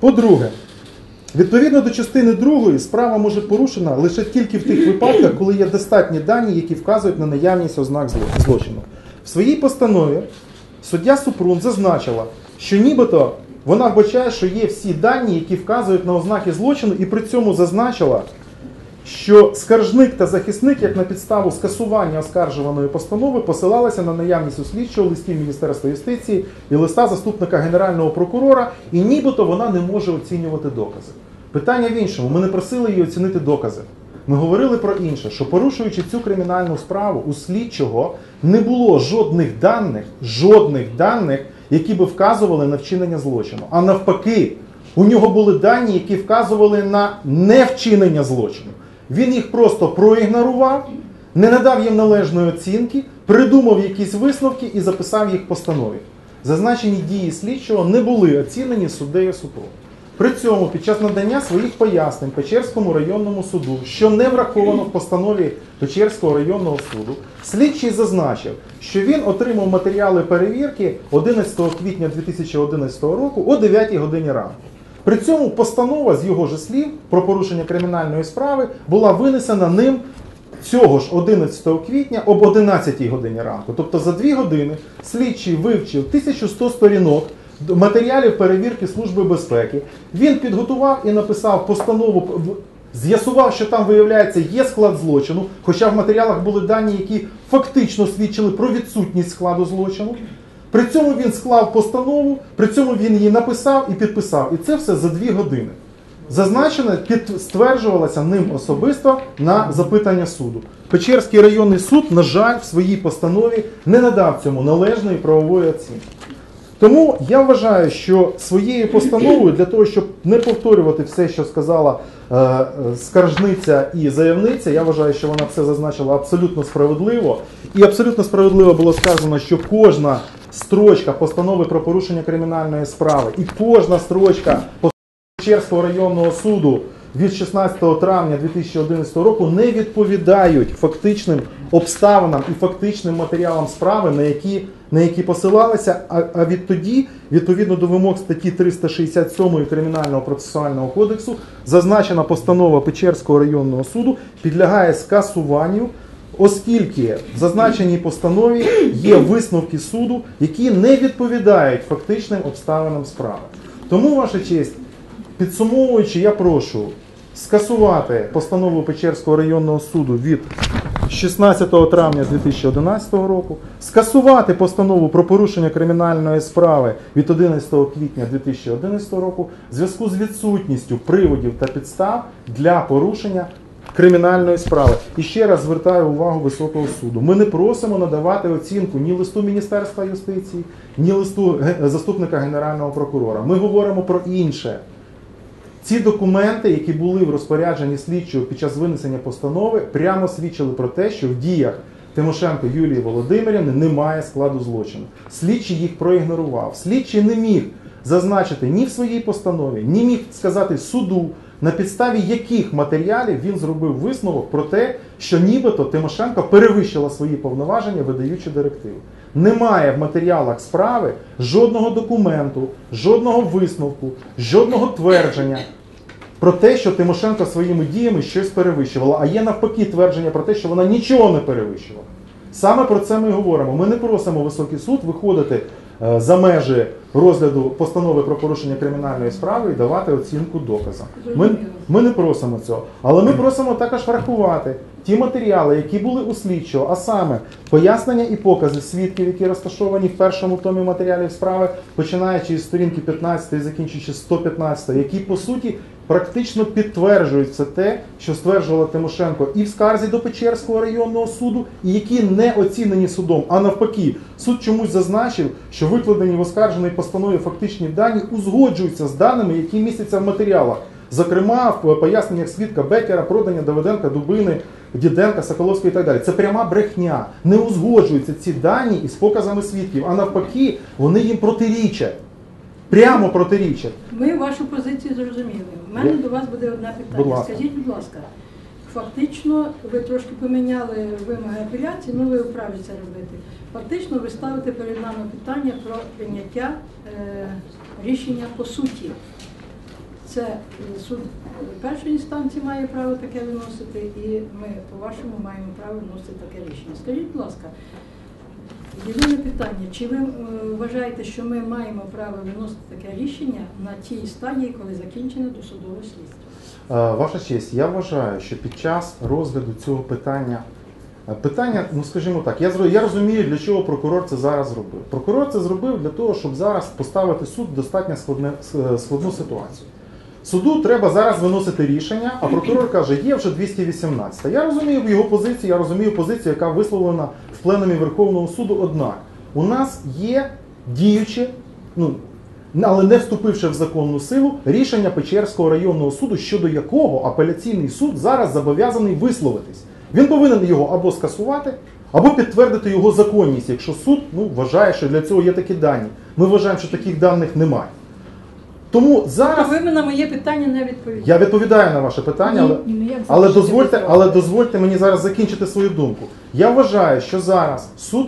По-друге, відповідно до частини 2 справа може порушена лише тільки в тих випадках, коли є достатні дані, які вказують на наявність ознак злочину. В своїй постанові суддя Супрун зазначила, що нібито вона вбачає, що є всі дані, які вказують на ознаки злочину, і при цьому зазначила, що скаржник та захисник, як на підставу скасування оскаржуваної постанови, посилалися на наявність у слідчого листів Міністерства юстиції і листа заступника генерального прокурора, і нібито вона не може оцінювати докази. Питання в іншому: ми не просили її оцінити докази. Ми говорили про інше, що порушуючи цю кримінальну справу, у слідчого не було жодних даних, жодних даних, які би вказували на вчинення злочину. А навпаки, у нього були дані, які вказували на невчинення злочину. Він їх просто проігнорував, не надав їм належної оцінки, придумав якісь висновки і записав їх в постанові. Зазначені дії слідчого не були оцінені суддею Супрун. При цьому під час надання своїх пояснень Печерському районному суду, що не враховано в постанові Печерського районного суду, слідчий зазначив, що він отримав матеріали перевірки 11 квітня 2011 року о 9 годині ранку. При цьому постанова з його ж слів про порушення кримінальної справи була винесена ним цього ж 11 квітня об 11 годині ранку. Тобто за дві години слідчий вивчив 1100 сторінок матеріалів перевірки Служби безпеки. Він підготував і написав постанову. З'ясував, що там виявляється є склад злочину, хоча в матеріалах були дані, які фактично свідчили про відсутність складу злочину. При цьому він склав постанову, при цьому він її написав і підписав. І це все за дві години. Зазначено, під, стверджувалося ним особисто на запитання суду. Печерський районний суд, на жаль, в своїй постанові не надав цьому належної правової оцінки. Тому я вважаю, що своєю постановою для того, щоб не повторювати все, що сказала е, е, скаржниця і заявниця, я вважаю, що вона все зазначила абсолютно справедливо. І абсолютно справедливо було сказано, що кожна строчка постанови про порушення кримінальної справи і кожна строчка Печерського районного суду від 16 травня 2011 року не відповідають фактичним обставинам і фактичним матеріалам справи, на які, на які посилалися. А, а відтоді, відповідно до вимог статті 367 Кримінального процесуального кодексу, зазначена постанова Печерського районного суду підлягає скасуванню. Оскільки в зазначеній постанові є висновки суду, які не відповідають фактичним обставинам справи. Тому, ваша честь, Підсумовуючи, я прошу скасувати постанову Печерського районного суду від 16 травня 2011 року, скасувати постанову про порушення кримінальної справи від 11 квітня 2011 року в зв'язку з відсутністю приводів та підстав для порушення кримінальної справи. І ще раз звертаю увагу високого суду. Ми не просимо надавати оцінку ні листу Міністерства юстиції, ні листу заступника генерального прокурора. Ми говоримо про інше. Ці документи, які були в розпорядженні слідчого під час винесення постанови, прямо свідчили про те, що в діях Тимошенко Юлії Володимирівни немає складу злочину. Слідчий їх проігнорував. Слідчий не міг зазначити ні в своїй постанові, ні міг сказати суду, на підставі яких матеріалів він зробив висновок про те, що нібито Тимошенко перевищила свої повноваження, видаючи директиви. Немає в матеріалах справи жодного документу, жодного висновку, жодного твердження про те, що Тимошенко своїми діями щось перевищувала, а є навпаки твердження про те, що вона нічого не перевищувала. Саме про це ми говоримо. Ми не просимо високий суд виходити за межі розгляду постанови про порушення кримінальної справи і давати оцінку доказам. Ми, ми не просимо цього. Але ми просимо також врахувати ті матеріали, які були у слідчого, а саме пояснення і покази свідків, які розташовані в першому томі матеріалів справи, починаючи з сторінки 15 і закінчуючи 115, які по суті практично підтверджують все те, що стверджувала Тимошенко і в скарзі до Печерського районного суду, і які не оцінені судом. А навпаки, суд чомусь зазначив, що викладені в оскарженій постанові фактичні дані узгоджуються з даними, які містяться в матеріалах. Зокрема, в поясненнях свідка Бекера, Продання, Давиденка, Дубини, Діденка, Соколовського і так далі. Це пряма брехня. Не узгоджуються ці дані із показами свідків, а навпаки, вони їм протирічать. Прямо протирічать. Ми вашу позицію зрозуміли. У мене до вас буде одне питання. ласка. Скажіть, будь ласка, фактично ви трошки поміняли вимоги апеляції, ну ви вправі це робити. Фактично ви ставите перед нами питання про прийняття е, рішення по суті. це е, суд першої інстанції має право таке виносити, і ми по-вашому маємо право виносити таке рішення. Скажіть, будь ласка, єдине питання, чи ви е, вважаєте, що ми маємо право виносити таке рішення на тій стадії, коли закінчено досудове слідство? Е, Ваша честь, я вважаю, що під час розгляду цього питання. е, Питання, ну скажімо так, я я розумію, для чого прокурор це зараз зробив. Прокурор це зробив для того, щоб зараз поставити суд в достатньо складне, складну ситуацію. Суду треба зараз виносити рішення, а прокурор каже, є вже 218. Я розумію його позицію, я розумію позицію, яка висловлена пленумі Верховного суду. Однак у нас є діючі, ну але не вступивши в законну силу, рішення Печерського районного суду, щодо якого апеляційний суд зараз зобов'язаний висловитись. Він повинен його або скасувати, або підтвердити його законність, якщо суд ну, вважає, що для цього є такі дані. Ми вважаємо, що таких даних немає. Тому зараз Ви на моє питання не відповіли. я відповідаю на ваше питання, але, Ні, ну як але залишити дозвольте, без але дозвольте мені зараз закінчити свою думку. Я вважаю, що зараз суд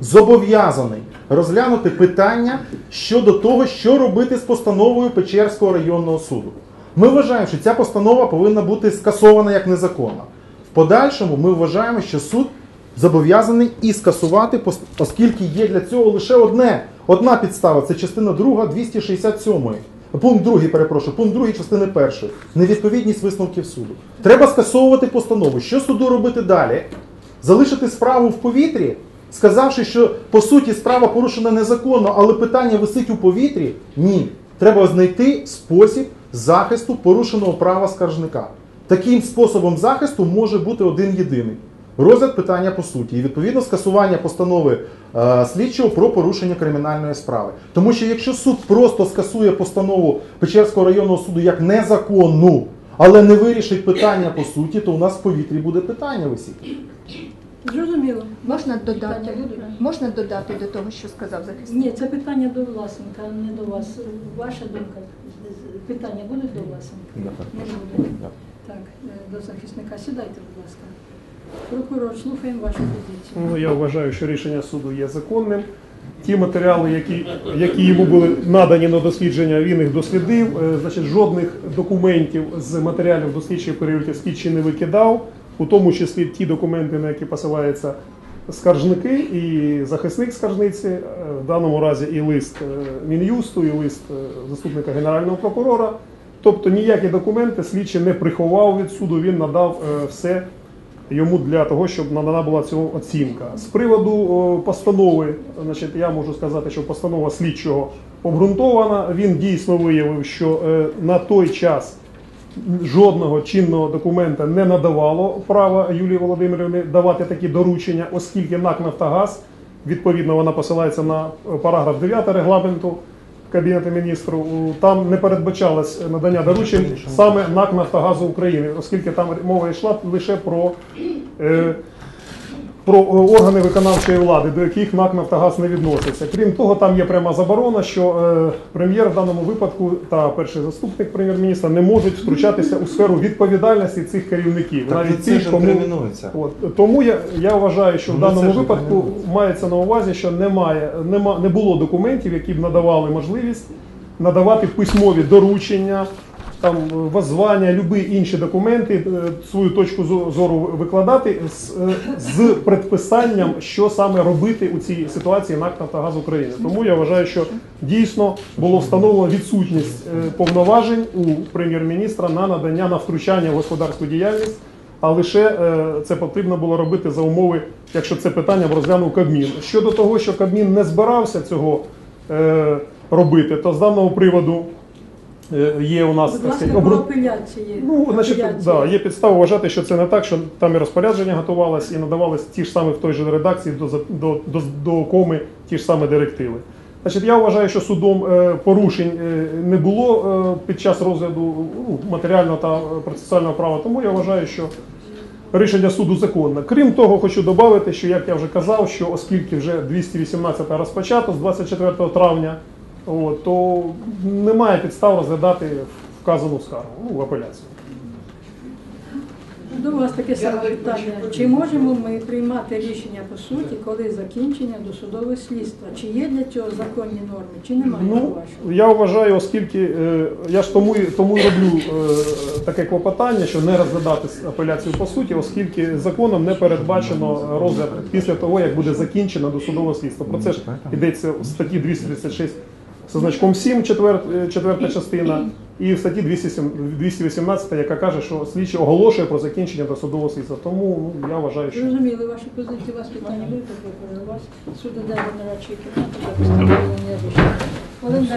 зобов'язаний розглянути питання щодо того, що робити з постановою Печерського районного суду. Ми вважаємо, що ця постанова повинна бути скасована як незаконна. В подальшому ми вважаємо, що суд зобов'язаний і скасувати, пос- оскільки є для цього лише одне, одна підстава це частина 2 267. Пункт 2, перепрошую, пункт 2 частини 1. Невідповідність висновків суду. Треба скасовувати постанову. Що суду робити далі? Залишити справу в повітрі, сказавши, що по суті справа порушена незаконно, але питання висить у повітрі? Ні. Треба знайти спосіб захисту порушеного права скаржника. Таким способом захисту може бути один єдиний. Розгляд питання по суті і відповідно скасування постанови е, слідчого про порушення кримінальної справи. Тому що якщо суд просто скасує постанову Печерського районного суду як незаконну, але не вирішить питання по суті, то у нас в повітрі буде питання висіти. Зрозуміло. Можна додати, Питання будуть? можна додати до того, що сказав захисник? Ні, це питання до власника, а не до вас. Ваша думка. Питання будуть до власника? Не буде. Так, е, до захисника. Сідайте, будь ласка. Прокурор, слухаємо вашу позицію. Ну, я вважаю, що рішення суду є законним. Ті матеріали, які, які йому були надані на дослідження, він їх дослідив. Е, Значить, жодних документів з матеріалів дослідчої перевірки слідчий не викидав, у тому числі ті документи, на які посилаються скаржники і захисник скаржниці, е, в даному разі і лист е, Мін'юсту, і лист заступника генерального прокурора. Тобто ніякі документи слідчий не приховав від суду, він надав все йому для того, щоб надана була цього оцінка. З приводу постанови, значить, я можу сказати, що постанова слідчого обґрунтована. Він дійсно виявив, що е, на той час жодного чинного документа не надавало права Юлії Володимирівні давати такі доручення, оскільки НАК Нафтогаз, відповідно, вона посилається на е, параграф 9 регламенту. Кабінету міністрів там не передбачалось надання доручень саме НАК Нафтогазу України, оскільки там мова йшла лише про, е, про е, органи виконавчої влади, до яких НАК Нафтогаз не відноситься. Крім того, там є пряма заборона, що е, прем'єр в даному випадку та перший заступник прем'єр-міністра не можуть втручатися у сферу відповідальності цих керівників. Так Навіть це ж кому. От тому я, я вважаю, що в Ну, це даному випадку мається на увазі, що немає, нема, не було документів, які б надавали можливість надавати письмові доручення, там воззвання, любі інші документи, е, свою точку зору викладати з, е, з предписанням, що саме робити у цій ситуації НАК «Нафтогаз України. Тому я вважаю, що дійсно було встановлено відсутність е, повноважень у прем'єр-міністра на надання на втручання в господарську діяльність. А лише е, це потрібно було робити за умови, якщо це питання б розглянув Кабмін. Щодо того, що Кабмін не збирався цього е, робити, то з даного приводу е, є у нас так сказати, обру- апеляції. Ну, значить, да, є підстава вважати, що це не так, що там і розпорядження готувалось, і надавались ті ж самі в той же редакції до, до, до, до коми ті ж самі директиви. Значить, я вважаю, що судом е, порушень е, не було е, під час розгляду ну, матеріального та е, процесуального права, тому я вважаю, що рішення суду законне. Крім того, хочу додати, що як я вже казав, що оскільки вже 218 розпочато з 24 травня, от, то немає підстав розглядати вказану скаргу, ну, апеляцію. До вас таке саме питання. Чи можемо ми приймати рішення по суті, коли закінчення досудового слідства? Чи є для цього законні норми, чи немає Ну, я вважаю, оскільки е, я ж тому, і- тому і роблю е, таке клопотання, що не розглядати с- апеляцію по суті, оскільки законом не передбачено розгляд після того, як буде закінчено досудове слідство. Про це ж йдеться в статті 236 зі значком 7, четвер, е, четверта частина, і в статті 207 218, яка каже, що слідчий оголошує про закінчення досудового слідства. Тому ну, я вважаю, що Зрозуміли ваші позиції, у вас питання прокурор, у вас суд іде до нарадчої кімнати для постановлення рішення. Хвилин 10-15.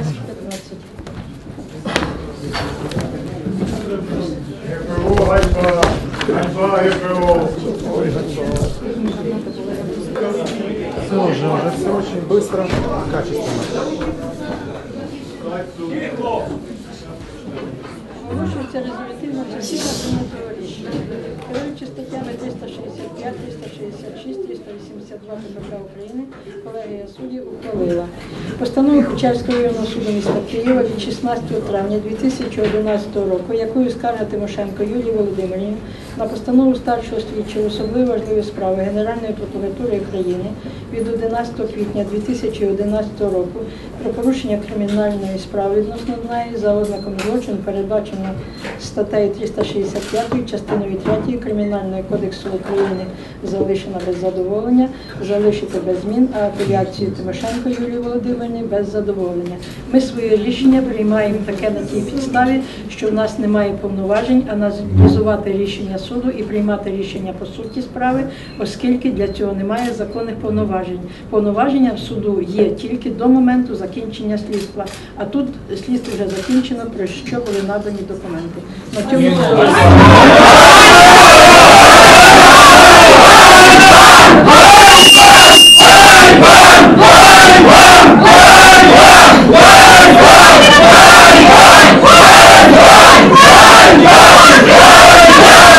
Все уже, уже все очень быстро, качественно. Оголошується резолютивна частина. Керуючи статтями 365, 366, 382 КПК України, колегія суддів ухвалила. Постанову Печерського районного суду міста Києва від 16 травня 2011 року, якою скарга Тимошенко Юлії Володимирівні на постанову старшого слідчого особливо важливої справи Генеральної прокуратури України від 11 квітня 2011 року про порушення кримінальної справи відносно неї за ознаком злочину, передбачено статтею 365 частиною 3 Кримінального кодексу України залишена без задоволення, залишити без змін, а апеляцію Тимошенко Юлії Володимирівни без задоволення. Ми своє рішення приймаємо таке на тій підставі, що в нас немає повноважень аналізувати рішення суду і приймати рішення по суті справи, оскільки для цього немає законних повноважень. Повноваження в суду є тільки до моменту закінчення слідства. А тут слідство вже закінчено, про що були надані документи. На цьому Yeah.